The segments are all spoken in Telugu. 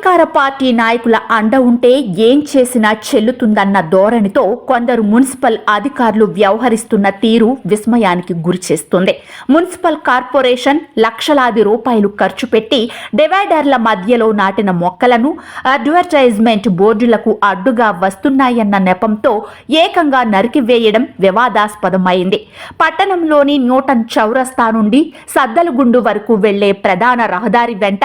అధికార పార్టీ నాయకుల అండ ఉంటే ఏం చేసినా చెల్లుతుందన్న ధోరణితో కొందరు మున్సిపల్ అధికారులు వ్యవహరిస్తున్న తీరు విస్మయానికి గురిచేస్తుంది. మున్సిపల్ కార్పొరేషన్ లక్షలాది రూపాయలు ఖర్చు పెట్టి డివైడర్ల మధ్యలో నాటిన మొక్కలను అడ్వర్టైజ్మెంట్ బోర్డులకు అడ్డుగా వస్తున్నాయన్న నెపంతో ఏకంగా నరికివేయడం వివాదాస్పదమైంది. పట్టణంలోని న్యూటన్ చౌరస్తా నుండి సద్దలగుండు వరకు వెళ్ళే ప్రధాన రహదారి వెంట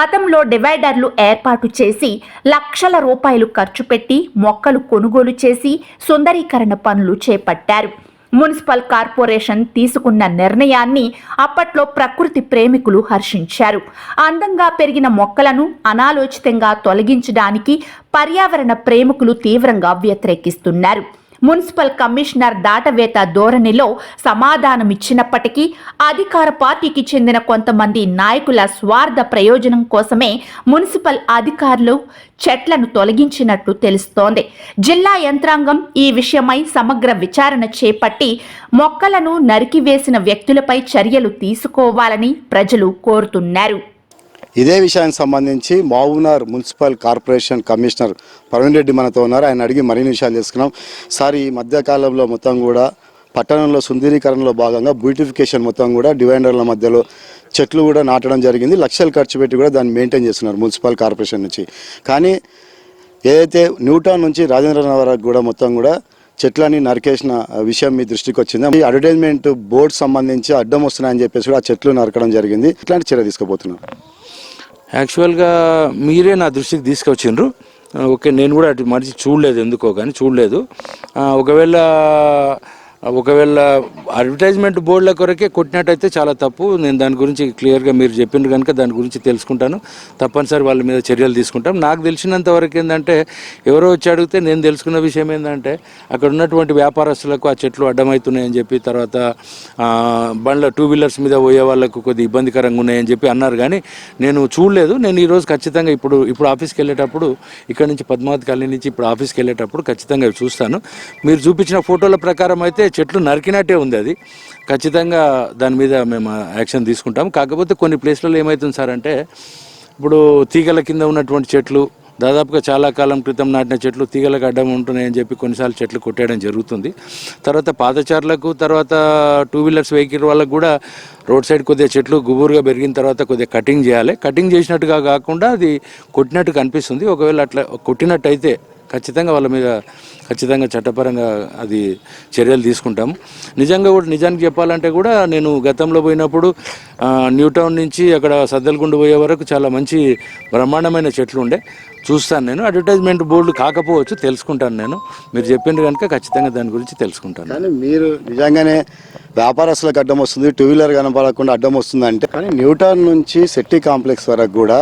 గతంలో డివైడర్లు ఏర్పాటు చేసి లక్షల రూపాయలు ఖర్చు పెట్టి మొక్కలు కొనుగోలు చేసి సుందరీకరణ పనులు చేపట్టారు. మున్సిపల్ కార్పొరేషన్ తీసుకున్న నిర్ణయాన్ని అప్పట్లో ప్రకృతి ప్రేమికులు హర్షించారు. అందంగా పెరిగిన మొక్కలను అనాలోచితంగా తొలగించడానికి పర్యావరణ ప్రేమికులు తీవ్రంగా వ్యతిరేకిస్తున్నారు. మున్సిపల్ కమిషనర్ దాటవేత ధోరణిలో సమాధానమిచ్చినప్పటికీ అధికార పార్టీకి చెందిన కొంతమంది నాయకుల స్వార్థ ప్రయోజనం కోసమే మున్సిపల్ అధికారులు చెట్లను తొలగించినట్లు తెలుస్తోంది. జిల్లా యంత్రాంగం ఈ విషయమై సమగ్ర విచారణ చేపట్టి మొక్కలను నరికివేసిన వ్యక్తులపై చర్యలు తీసుకోవాలని ప్రజలు కోరుతున్నారు. ఇదే విషయానికి సంబంధించి మావునార్ municipal corporation commissioner Praveen Reddy మనతో ఉన్నారు. ఆయన అడిగి మరిన్ని విషయాలు తెలుసుకున్నాం. సార్ ఈ మధ్యకాలంలో మొత్తం కూడా పట్టణంలో సుందరీకరణలో భాగంగా బ్యూటిఫికేషన్ మొత్తం కూడా డివైడర్ల మధ్యలో చెట్లు కూడా నాటడం జరిగింది. లక్షలు ఖర్చు పెట్టి కూడా దాన్ని మెయింటైన్ చేస్తున్నారు మున్సిపల్ కార్పొరేషన్ నుంచి. కానీ ఏదైతే న్యూటౌన్ నుంచి రాజేంద్రనగర్ వరకు కూడా మొత్తం కూడా చెట్లని నరికేసిన విషయం మీ దృష్టికి వచ్చింది? ఈ అడ్వర్టైజ్మెంట్ బోర్డు సంబంధించి అడ్డం వస్తున్నాయని చెప్పేసి కూడా ఆ చెట్లు నరకడం జరిగింది. ఇట్లాంటి చర్య తీసుకోబోతున్నారు యాక్చువల్గా మీరే నా దృష్టికి తీసుకొచ్చిండ్రు. ఓకే నేను కూడా అటు మనిషి చూడలేదు ఎందుకో కానీ చూడలేదు. ఒకవేళ ఒకవేళ అడ్వర్టైజ్మెంట్ బోర్డుల కొరకే కొట్టినట్టయితే చాలా తప్పు. నేను దాని గురించి క్లియర్గా మీరు చెప్పిండ్రు కనుక దాని గురించి తెలుసుకుంటాను. తప్పనిసరి వాళ్ళ మీద చర్యలు తీసుకుంటాం. నాకు తెలిసినంత వరకు ఏంటంటే ఎవరో వచ్చి అడిగితే నేను తెలుసుకున్న విషయం ఏంటంటే అక్కడ ఉన్నటువంటి వ్యాపారస్తులకు ఆ చెట్లు అడ్డమవుతున్నాయని చెప్పి తర్వాత బండ్ల టూ వీలర్స్ మీద పోయే వాళ్ళకు కొద్ది ఇబ్బందికరంగా ఉన్నాయని చెప్పి అన్నారు. కానీ నేను చూడలేదు. నేను ఈరోజు ఖచ్చితంగా ఇప్పుడు ఇప్పుడు ఆఫీస్కి వెళ్ళేటప్పుడు ఇక్కడ నుంచి పద్మావతి కాలనీ నుంచి ఇప్పుడు ఆఫీస్కి వెళ్ళేటప్పుడు ఖచ్చితంగా చూస్తాను. మీరు చూపించిన ఫోటోల ప్రకారం అయితే చెట్లు నరికినట్టే ఉంది అది. ఖచ్చితంగా దాని మీద మేము యాక్షన్ తీసుకుంటాం కాకపోతే కొన్ని ప్లేస్లలో ఏమవుతుంది సార్ అంటే ఇప్పుడు తీగల కింద ఉన్నటువంటి చెట్లు దాదాపుగా చాలా కాలం క్రితం నాటిన చెట్లు తీగలకు అడ్డం ఉంటున్నాయని చెప్పి కొన్నిసార్లు చెట్లు కొట్టేయడం జరుగుతుంది. తర్వాత పాదచారులకు తర్వాత టూ వీలర్స్ వెహికల్ వాళ్ళకు కూడా రోడ్ సైడ్ కొద్దిగా చెట్లు గుబురుగా పెరిగిన తర్వాత కొద్దిగా కటింగ్ చేయాలి. కటింగ్ చేసినట్టుగా కాకుండా అది కొట్టినట్టు కనిపిస్తుంది. ఒకవేళ అట్లా కొట్టినట్టయితే ఖచ్చితంగా వాళ్ళ మీద ఖచ్చితంగా చట్టపరంగా అది చర్యలు తీసుకుంటాము నిజంగా కూడా నిజానికి చెప్పాలంటే కూడా నేను గతంలో పోయినప్పుడు న్యూటౌన్ నుంచి అక్కడ సద్దలగుండు పోయే వరకు చాలా మంచి బ్రహ్మాండమైన చెట్లు ఉండే. చూస్తాను నేను. అడ్వర్టైజ్మెంట్ బోర్డు కాకపోవచ్చు తెలుసుకుంటాను నేను. మీరు చెప్పింది కనుక ఖచ్చితంగా దాని గురించి తెలుసుకుంటాను. కానీ మీరు నిజంగానే వ్యాపారస్తులకు అడ్డం వస్తుంది టూ వీలర్ కనపడకుండా అడ్డం వస్తుంది అంటే కానీ న్యూటౌన్ నుంచి సెట్టి కాంప్లెక్స్ వరకు కూడా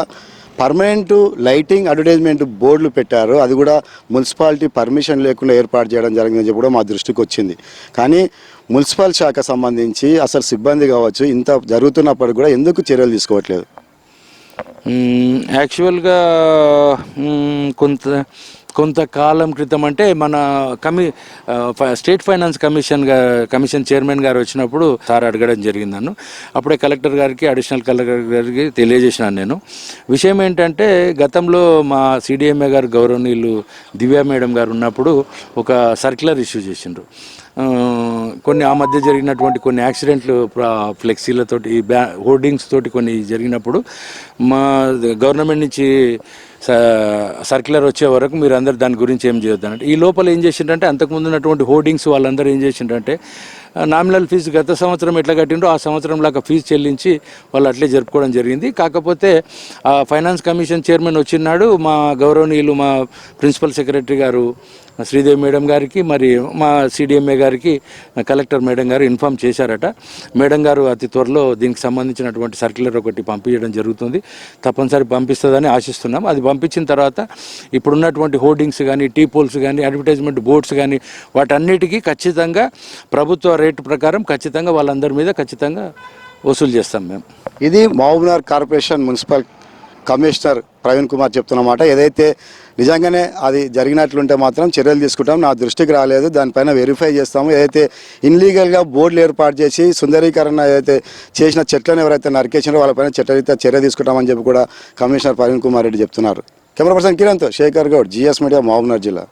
పర్మనెంట్ లైటింగ్ అడ్వర్టైజ్మెంట్ బోర్డులు పెట్టారు. అది కూడా మున్సిపాలిటీ పర్మిషన్ లేకుండా ఏర్పాటు చేయడం జరిగిందని చెప్పి కూడా మా దృష్టికి వచ్చింది. కానీ మున్సిపల్ శాఖ సంబంధించి అసలు సిబ్బంది కావచ్చు ఇంత జరుగుతున్నప్పటికీ కూడా ఎందుకు చర్యలు తీసుకోవట్లేదు? యాక్చువల్గా కొంత కొంతకాలం క్రితం అంటే మన కమి ఫ- state finance commission commission chairman గారు వచ్చినప్పుడు సార్ అడగడం జరిగింది నన్ను. అప్పుడే కలెక్టర్ గారికి అడిషనల్ కలెక్టర్ గారికి తెలియజేసినాను నేను. విషయం ఏంటంటే గతంలో మా సిడిఎంఏ గారు గౌరవనీయులు దివ్యా మేడం గారు ఉన్నప్పుడు ఒక సర్క్యులర్ ఇష్యూ చేసిండ్రు. కొన్ని ఆ మధ్య జరిగినటువంటి కొన్ని యాక్సిడెంట్లు ఫ్లెక్సీలతో ఫ్లెక్సీలతోటి ఈ బ్యా హోర్డింగ్స్ తోటి కొన్ని జరిగినప్పుడు మా గవర్నమెంట్ నుంచి సర్క్యులర్ వచ్చే వరకు మీరు అందరు దాని గురించి ఏం చేయొద్దంటే ఈ లోపల ఏం చేసిండ్రంటే అంతకుముందు ఉన్నటువంటి హోర్డింగ్స్ వాళ్ళందరూ ఏం చేసిండ్రంటే నామినల్ ఫీజు గత సంవత్సరం ఎట్లా కట్టిండ్రో ఆ సంవత్సరం లాగా ఫీజు చెల్లించి వాళ్ళు అట్లే జరుపుకోవడం జరిగింది. కాకపోతే ఫైనాన్స్ కమిషన్ చైర్మన్ వచ్చినాడు మా గౌరవనీయులు మా ప్రిన్సిపల్ సెక్రటరీ గారు శ్రీదేవి మేడం గారికి మరి మా సిడిఎంఏ గారికి కలెక్టర్ మేడం గారు ఇన్ఫామ్ చేశారట. మేడం గారు అతి త్వరలో దీనికి సంబంధించినటువంటి సర్క్యులర్ ఒకటి పంపించడం జరుగుతుంది. తప్పనిసరి పంపిస్తుందని ఆశిస్తున్నాం. అది పంపించిన తర్వాత ఇప్పుడున్నటువంటి హోర్డింగ్స్ కానీ టీ పోల్స్ కానీ అడ్వర్టైజ్మెంట్ బోర్డ్స్ కానీ వాటన్నిటికీ ఖచ్చితంగా ప్రభుత్వ రేటు ప్రకారం ఖచ్చితంగా వాళ్ళందరి మీద ఖచ్చితంగా వసూలు చేస్తాం మేము. ఇది Mahabubnagar corporation municipal commissioner Praveen Kumar చెప్తున్నమాట ఏదైతే నిజంగానే అది జరిగినట్లుంటే మాత్రం చర్యలు తీసుకుంటాం. నా దృష్టికి రాలేదు. దానిపైన వెరిఫై చేస్తాము. ఏదైతే ఇన్లీగల్గా బోర్డులు ఏర్పాటు చేసి సుందరీకరణ ఏదైతే చేసిన చెట్లను ఎవరైతే నరికేసినారో వాళ్ళపైన చట్టరీత్యా చర్య తీసుకుంటామని చెప్పి కూడా కమిషనర్ ప్రవీణ్ కుమార్ రెడ్డి చెప్తున్నారు. కెమెరా పర్సన్ కిరణ్తో శేఖర్ గౌడ్ జిఎస్ మీడియా మహబూబ్నగర్ జిల్లా.